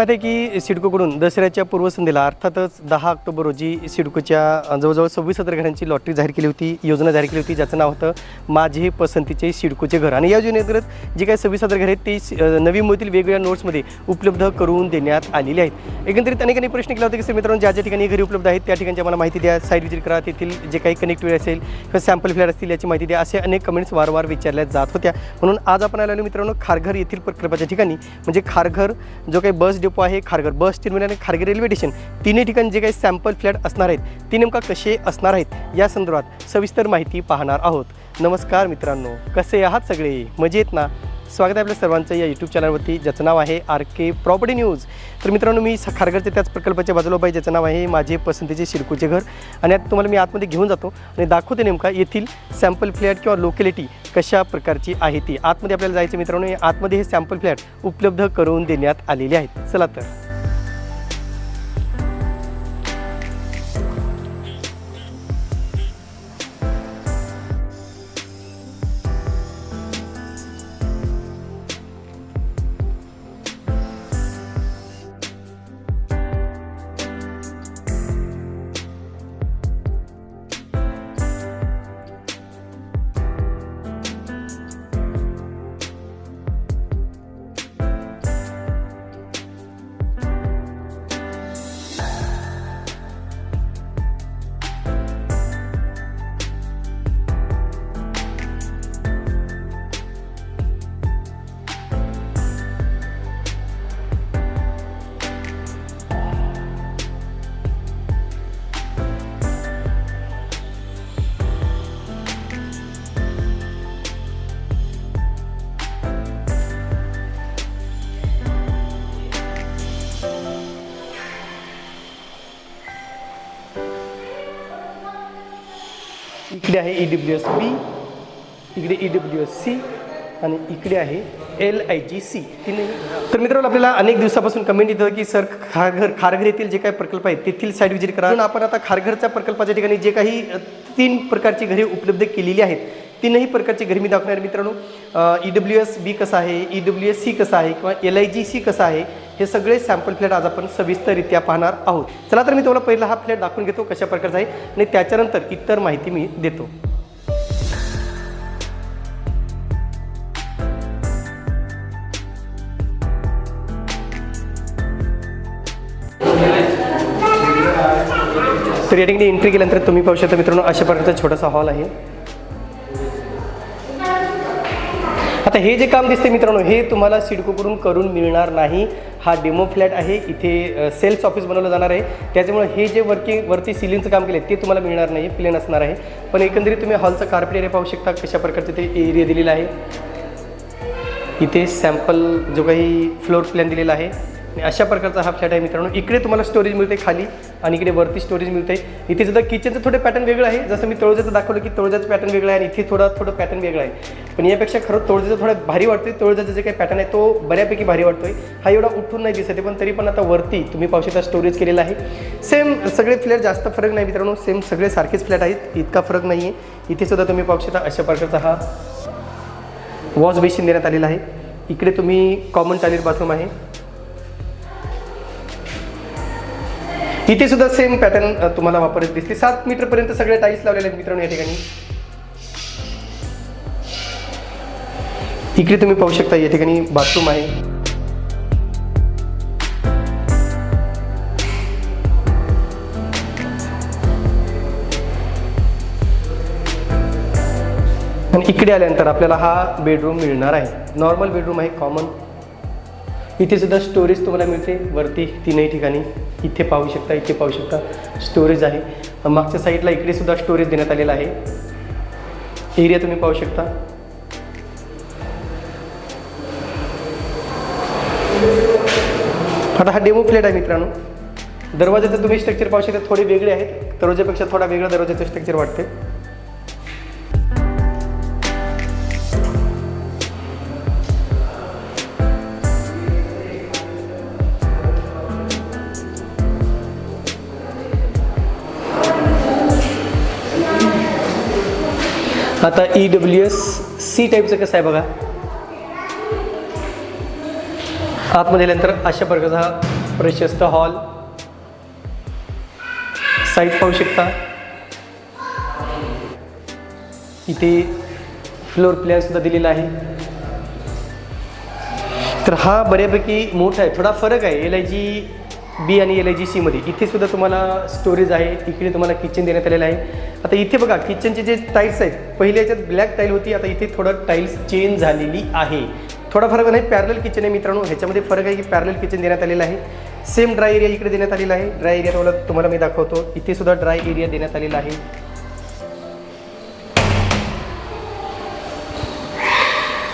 तर माहिती आहे की सिडकोकडून दसऱ्याच्या पूर्वसंध्येला अर्थातच दहा ऑक्टोबर रोजी सिडकोच्या जवळजवळ सव्वीस हजार घरांची लॉटरी जाहीर केली होती योजना जाहीर केली होती ज्याचं नाव होतं माझे पसंतीचे सिडकोचे घर. आणि या योजनेअंतर्गत जे काही सव्वीस हजार घर आहेत ते नवी मुंबईतील वेगवेगळ्या नोट्समध्ये उपलब्ध करून देण्यात आलेली आहेत. एकंदरीत अनेकांनी प्रश्न केला होता की सर मित्रांनो ज्या ज्या ठिकाणी घरी उपलब्ध आहेत त्या ठिकाणची आम्हाला माहिती द्या. साईट विजिट करा. तेथील जे काही कनेक्टिव्हिटी असेल किंवा सॅम्पल फ्लॅट असतील याची माहिती द्या. असे अनेक कमेंट्स वारंवार विचारल्या जात होत्या. म्हणून आज आपण आलेलो मित्रांनो खारघर येथील प्रकल्पाच्या ठिकाणी. म्हणजे खारघर जो काही बस डेपो आहे खारघर बस टर्मिनल आणि खारघर रेल्वे स्टेशन तिन्ही ठिकाणी जे काही सॅम्पल फ्लॅट असणार आहेत ते नेमका कसे असणार आहेत या संदर्भात सविस्तर माहिती पाहणार आहोत. नमस्कार मित्रांनो कसे आहात सगळे? मजेत ना? स्वागत आहे आपल्या सर्वांचं या यूट्यूब चॅनलवरती ज्याचं नाव आहे आर के प्रॉपर्टी न्यूज तर मित्रांनो मी स- खारघरच्या त्याच प्रकल्पाच्या बाजूला बाई ज्याचं नाव आहे माझे पसंतीचे शिरकूचे घर. आणि आता तुम्हाला मी आतमध्ये घेऊन जातो आणि दाखवते नेमका येथील सॅम्पल फ्लॅट किंवा लोकॅलिटी कशा प्रकारची आहे ती. आतमध्ये आपल्याला जायचं मित्रांनो आतमध्ये हे सॅम्पल फ्लॅट उपलब्ध करून देण्यात आलेले आहेत. चला तर. इकडे आहे ई डब्ल्यू एस बी इकडे ई डब्ल्यू एस सी आणि इकडे आहे एल आय जी सी तिने तर मित्रांनो आपल्याला अनेक दिवसापासून कमेंट येतं की सर खारघर खारघर येथील जे काही प्रकल्प आहेत तेथील साईट विजिट करा. आपण आता खारघरच्या प्रकल्पाच्या ठिकाणी जे काही तीन प्रकारची घरे उपलब्ध केलेली आहेत तीनही प्रकारची घरे मी दाखवणार मित्रांनो. ई डब्ल्यू एस बी कसं आहे? ई डब्ल्यू एस सी कसं आहे? किंवा एल आय जी सी कसं आहे? हे सगळे सॅम्पल फ्लॅट आज आपण सविस्तररित्या पाहणार आहोत. चला तर मी तुम्हाला पहिला हा फ्लॅट दाखवून घेतो कशा प्रकारचा आहे आणि त्याच्यानंतर इतर माहिती मी देतो. तर या ठिकाणी एंट्री केल्यानंतर तुम्ही पाहू शकता मित्रांनो अशा प्रकारचा छोटासा हॉल आहे. आता हे जे काम दिसते मित्रांनो हे तुम्हाला सिडकोकडून करून मिळणार नाही. हा डेमो फ्लॅट आहे. इथे सेल्स ऑफिस बनवलं जाणार आहे. त्याच्यामुळे हे जे वर्किंग वरती सिलिंगचं काम केलं ते तुम्हाला मिळणार नाही. प्लेन असणार आहे. पण एकंदरीत तुम्ही हॉलचं कार्पेट एरिया पाहू शकता कशा प्रकारचे ते एरिया दिलेला आहे. इथे सॅम्पल जो काही फ्लोर प्लॅन दिलेला आहे. आणि अशा प्रकारचा हा फ्लॅट आहे मित्रांनो. इकडे तुम्हाला स्टोरेज मिळते खाली आणि इकडे वरती स्टोरेज मिळते. इथे सुद्धा किचनचं थोडं पॅटर्न वेगळं आहे. जसं मी तळजाचं दाखवलं की तळजाचं पॅटर्न वेगळं आहे आणि इथे थोडा थोडं पॅटर्न वेगळं आहे. पण यापेक्षा खरं तळजाचं थोडं भारी वाटतोय. तळजाचं जे काही पॅटर्न आहे तो बऱ्यापैकी भारी वाटतोय. हा एवढा उठून नाही दिसत आहे पण तरी पण आता वरती तुम्ही पाहू शकता स्टोरेज केलेला आहे. सेम सगळे फ्लॅट जास्त फरक नाही मित्रांनो. सेम सगळे सारखेच फ्लॅट आहेत. इतका फरक नाही आहे इथे सुद्धा तुम्ही पाहू शकता अशा प्रकारचा हा वॉश बेसिन देण्यात आलेला आहे. इकडे तुम्ही कॉमन टॉयलेट बाथरूम आहे. इथे सुद्धा सेम पॅटर्न तुम्हाला वापरत दिसते. सात मीटरपर्यंत सगळे टाईल्स लावलेले आहेत मित्रांनो या ठिकाणी. इकडे तुम्ही पाहू शकता या ठिकाणी बाथरूम आहे. आणि इकडे आल्यानंतर आपल्याला हा बेडरूम मिळणार आहे. नॉर्मल बेडरूम आहे कॉमन इथे सुद्धा स्टोरेज तुम्हाला मिळते. वरती तीनही ठिकाणी इथे पाहू शकता इथे पाहू शकता स्टोरेज आहे. मागच्या साईडला इकडे सुद्धा स्टोरेज देण्यात आलेला आहे. एरिया तुम्ही पाहू शकता. आता हा डेमो फ्लॅट आहे मित्रांनो. दरवाजाचं तुम्ही स्ट्रक्चर पाहू शकता. थोडे वेगळे आहेत. दरवाजापेक्षा थोडा वेगळा दरवाजाचं स्ट्रक्चर वाटते आता ई डब्ल्यू एस सी टाईपचं कसं आहे बघा. आतमध्ये आल्यानंतर अशा प्रकारचा हा प्रशस्त हॉल साईज पाहू शकता. इथे फ्लोर प्लॅन सुद्धा दिलेला आहे. तर हा बऱ्यापैकी मोठा आहे. थोडा फरक आहे. एल आय जी बी आणि एल आय जी सीमध्ये इथे सुद्धा तुम्हाला स्टोरेज आहे. इकडे तुम्हाला किचन देण्यात आलेलं आहे. आता इथे बघा किचनचे जे टाईल्स आहेत पहिल्या याच्यात ब्लॅक टाईल होती. आता इथे थोडं टाईल्स चेंज झालेली आहे. थोडा फरक नाही पॅरल किचन आहे मित्रांनो. ह्याच्यामध्ये फरक आहे की पॅरल किचन देण्यात आलेलं आहे. सेम ड्राय एरिया इकडे देण्यात आलेला आहे. ड्राय एरिया तुम्हाला तुम्हाला मी दाखवतो. इथे सुद्धा ड्राय एरिया देण्यात आलेला आहे.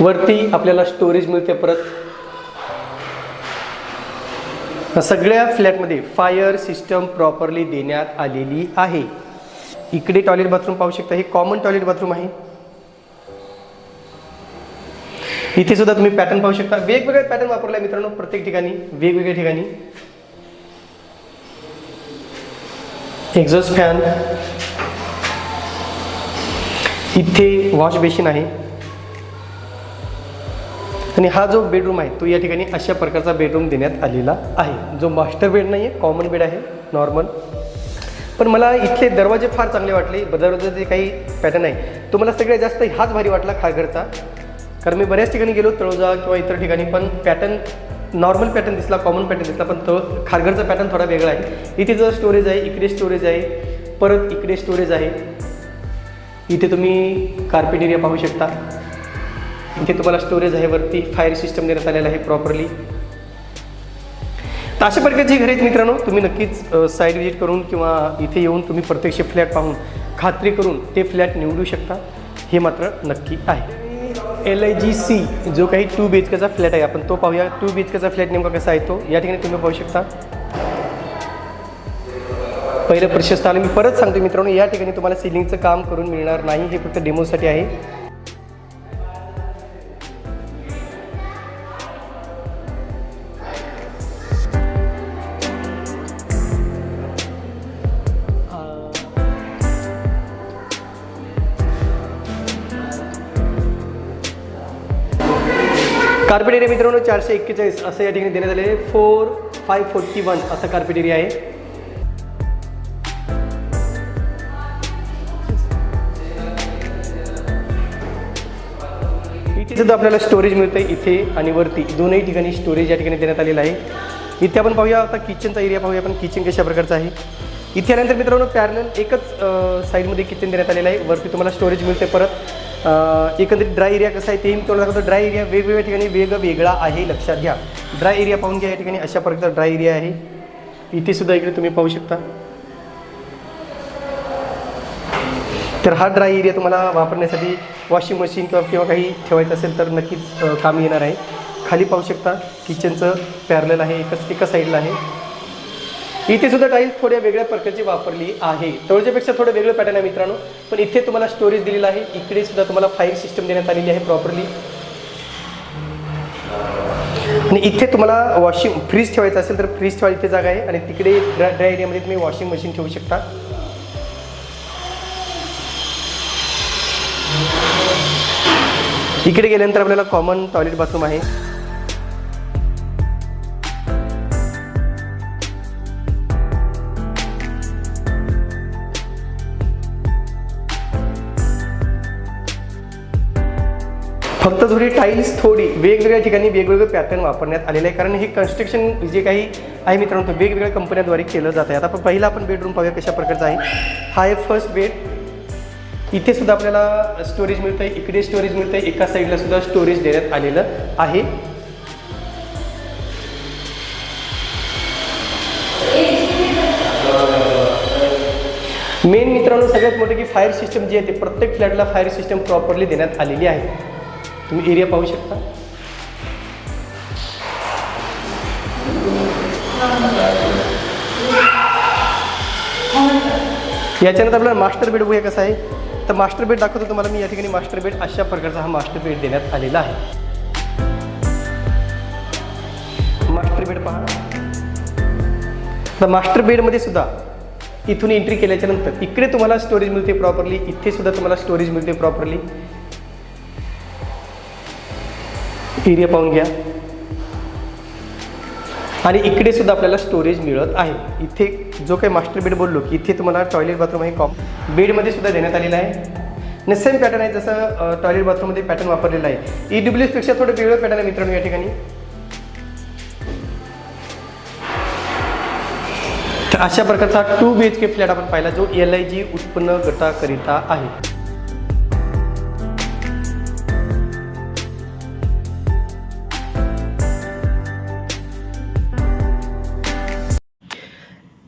वरती आपल्याला स्टोरेज मिळते परत. सगळ्या फ्लॅटमध्ये फायर सिस्टम प्रॉपरली देण्यात आलेली आहे. इकडे टॉयलेट बाथरूम पाहू शकता हे कॉमन टॉयलेट बाथरूम आहे. इथे सुद्धा तुम्ही पॅटर्न पाहू शकता. वेगवेगळे पॅटर्न वापरले मित्रांनो प्रत्येक ठिकाणी वेगवेगळ्या ठिकाणी. Exhaust fan. इथे वॉश बेसिन आहे. आणि हा जो बेडरूम आहे तो या ठिकाणी अशा प्रकारचा बेडरूम देण्यात आलेला आहे. जो मास्टर बेड नाही आहे कॉमन बेड आहे नॉर्मल पण मला इथले दरवाजे फार चांगले वाटले. दरवाजे जे काही पॅटर्न आहे तो मला सगळ्यात जास्त हाच भारी वाटला खारघरचा. कारण मी बऱ्याच ठिकाणी गेलो तळोजा किंवा इतर ठिकाणी पण पॅटर्न नॉर्मल पॅटर्न दिसला कॉमन पॅटर्न दिसला पण तळ खारघरचा पॅटर्न थोडा वेगळा आहे. इथे जो स्टोरेज आहे इकडे स्टोरेज आहे परत इकडे स्टोरेज आहे. इथे तुम्ही कार्पेट एरिया पाहू शकता. इथे तुम्हाला स्टोरेज आहे वरती. फायर सिस्टम देण्यात आलेलं आहे प्रॉपरली तर अशा प्रकारची घर आहेत मित्रांनो तुम्ही नक्कीच साईड व्हिजिट करून किंवा इथे येऊन तुम्ही प्रत्यक्ष फ्लॅट पाहून खात्री करून ते फ्लॅट निवडू शकता. हे मात्र नक्की आहे. एल आय जी सी जो काही टू बी एच केचा फ्लॅट आहे आपण तो पाहूया. टू बी एच केचा फ्लॅट नेमका कसा आहे तो? या ठिकाणी तुम्ही पाहू शकता. पहिलं प्रशस्त आलं. मी परत सांगतो मित्रांनो या ठिकाणी तुम्हाला सिलिंगचं काम करून मिळणार नाही. हे फक्त डेमोसाठी आहे. कार्पेट एरिया मित्रांनो चारशे एक्केचाळीस असं या ठिकाणी देण्यात आले आहे. फोर फाय फोर्टी वन असा कार्पेट एरिया आहे. इथे सुद्धा आपल्याला स्टोरेज मिळतं इथे आणि वरती. दोनही ठिकाणी स्टोरेज या ठिकाणी देण्यात आलेलं आहे. इथे आपण पाहूया आता किचनचा एरिया पाहूया आपण किचन कशा प्रकारचं आहे. इथे आल्यानंतर मित्रांनो पॅरल एकच साईडमध्ये किचन देण्यात आलेलं आहे. वरती तुम्हाला स्टोरेज मिळते परत. एकंदरीत ड्राय एरिया कसा आहे तेही मी तुम्हाला दाखवतो. ड्राय एरिया वेगवेगळ्या ठिकाणी वेगवेगळा आहे लक्षात घ्या. ड्राय एरिया पाहून घ्या या ठिकाणी अशा प्रकारचा ड्राय एरिया आहे. इथे सुद्धा इकडे तुम्ही पाहू शकता. तर हा ड्राय एरिया तुम्हाला वापरण्यासाठी वॉशिंग मशीन किंवा किंवा काही ठेवायचं असेल तर नक्कीच काम कामी येणार आहे. खाली पाहू शकता किचनचं पॅरलेलं आहे एकच एका साईडला आहे. इथे सुद्धा टाईल्स थोड्या वेगळ्या प्रकारची वापरली आहे. तळजेपेक्षा थोडं वेगळं पॅटर्न आहे मित्रांनो. पण इथे तुम्हाला स्टोरेज दिलेलं आहे. इकडे सुद्धा तुम्हाला फाईल सिस्टम देण्यात आलेली आहे प्रॉपरली आणि इथे तुम्हाला वॉशिंग फ्रीज ठेवायचं असेल तर फ्रीज ठेवायला इथे जागा आहे. आणि तिकडे ड्राय ड्राय एरियामध्ये तुम्ही वॉशिंग मशीन ठेवू शकता. इकडे गेल्यानंतर आपल्याला कॉमन टॉयलेट बाथरूम आहे. फक्त थोडी टाईल्स थोडी वेगवेगळ्या ठिकाणी वेगवेगळे पॅटर्न वापरण्यात आलेलं आहे कारण हे कन्स्ट्रक्शन जे काही आहे मित्रांनो ते वेगवेगळ्या कंपन्यांद्वारे केलं जात आहे. आता आपण पहिला आपण बेडरूम पाहूया कशा प्रकारचा आहे. हा आहे फर्स्ट बेड इथे सुद्धा आपल्याला स्टोरेज मिळतं आहे इकडे स्टोरेज मिळतं आहे एका साईडला सुद्धा स्टोरेज देण्यात आलेलं आहे. मेन मित्रांनो सगळ्यात मोठे की फायर सिस्टम जी आहे ते प्रत्येक फ्लॅटला फायर सिस्टम प्रॉपरली देण्यात आलेली आहे. तुम्ही एरिया पाहू शकता. याच्यानंतर आपल्याला मास्टर बेड बघूया कसं आहे. तर मास्टर बेड दाखवतो तुम्हाला मी या ठिकाणी मास्टर बेड अशा प्रकारचा हा मास्टर बेड देण्यात आलेला आहे. मास्टर बेड पहा. तर मास्टर बेडमध्ये सुद्धा इथून एंट्री केल्याच्यानंतर इकडे तुम्हाला स्टोरेज मिळते प्रॉपरली इथे सुद्धा तुम्हाला स्टोरेज मिळते प्रॉपरली एरिया पाहून घ्या. आणि इकडे सुद्धा आपल्याला स्टोरेज मिळत आहे. इथे जो काही मास्टर बेड बोललो की इथे तुम्हाला टॉयलेट बाथरूम आहे कॉम बेडमध्ये सुद्धा देण्यात आलेला आहे. आणि सेम पॅटर्न आहे जसं टॉयलेट बाथरूममध्ये पॅटर्न वापरलेला आहे. ई डब्ल्यू थोडं वेगळं पॅटर्न आहे मित्रांनो या ठिकाणी. तर अशा प्रकारचा two B H K flat आपण पाहिला जो एल आय जी उत्पन्न गटाकरिता आहे.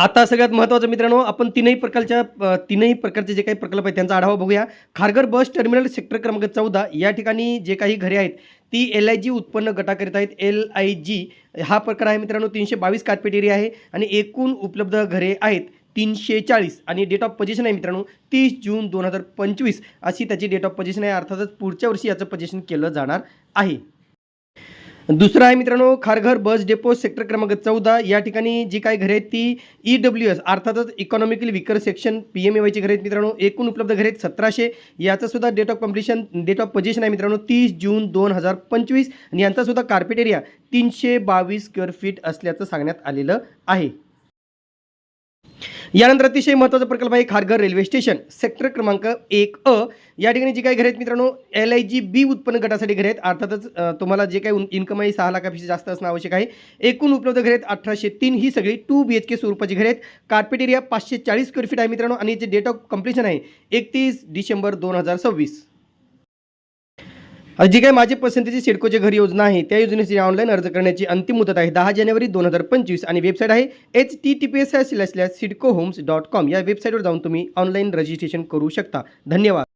आता सगळ्यात महत्त्वाचं मित्रांनो आपण तीनही प्रकारच्या तीनही प्रकारचे जे काही प्रकल्प आहेत त्यांचा आढावा बघूया. खारघर बस टर्मिनल सेक्टर क्रमांक चौदा या ठिकाणी जे काही घरे आहेत ती एल आय जी उत्पन्न गटाकरीत आहेत. एल आय जी हा प्रकार आहे मित्रांनो तीनशे बावीस कार्पेट एरिया आहे आणि एकूण उपलब्ध घरे आहेत तीनशे चाळीस. आणि डेट ऑफ पोझिशन आहे मित्रांनो तीस जून दोन हजार पंचवीस अशी त्याची डेट ऑफ पोझिशन आहे. अर्थातच पुढच्या वर्षी याचं पोझिशन केलं जाणार आहे. दुसरं आहे मित्रांनो खारघर बस डेपो सेक्टर क्रमांक चौदा. या ठिकाणी जी काही घरे आहेत ती ई डब्ल्यू एस अर्थातच economically weaker section P M A वायची घरे आहेत मित्रांनो एकूण उपलब्ध घरे आहेत सतराशे. याचं सुद्धा date of completion date of possession आहे मित्रांनो तीस जून दोन हजार पंचवीस. आणि यांचासुद्धा कार्पेट एरिया तीनशे बावीस स्क्वेअर फीट असल्याचं सांगण्यात आलेलं आहे. यानंतर अतिशय महत्त्वाचा प्रकल्प आहे खारघर रेल्वे स्टेशन. सेक्टर क्रमांक एक अ. या ठिकाणी जी काही घरे आहेत मित्रांनो एल आय जी बी उत्पन्न गटासाठी घरे आहेत. अर्थातच तुम्हाला जे काही इन्कम आहे सहा लाखापेक्षा जास्त असणं आवश्यक आहे. एकूण उपलब्ध घरे आहेत अठराशे तीन. ही सगळी टू बी एच के स्वरूपाची घरे आहेत. कार्पेट एरिया पाचशे चाळीस स्क्वेअर फीट आहे मित्रांनो. आणि याचे डेट ऑफ कम्प्लिशन आहे एकतीस डिसेंबर दोन हजार सव्वीस. जी काही माझी पसंतीची सिडकोचे घर योजना आहे त्या योजनेसाठी ऑनलाईन अर्ज करण्याची अंतिम मुदत आहे दहा जानेवारी दोन हजार पंचवीस आणि वेबसाईट आहे H T T P S slash slash CIDCO homes dot com या वेबसाईटवर जाऊन तुम्ही ऑनलाईन रजिस्ट्रेशन करू शकता. धन्यवाद.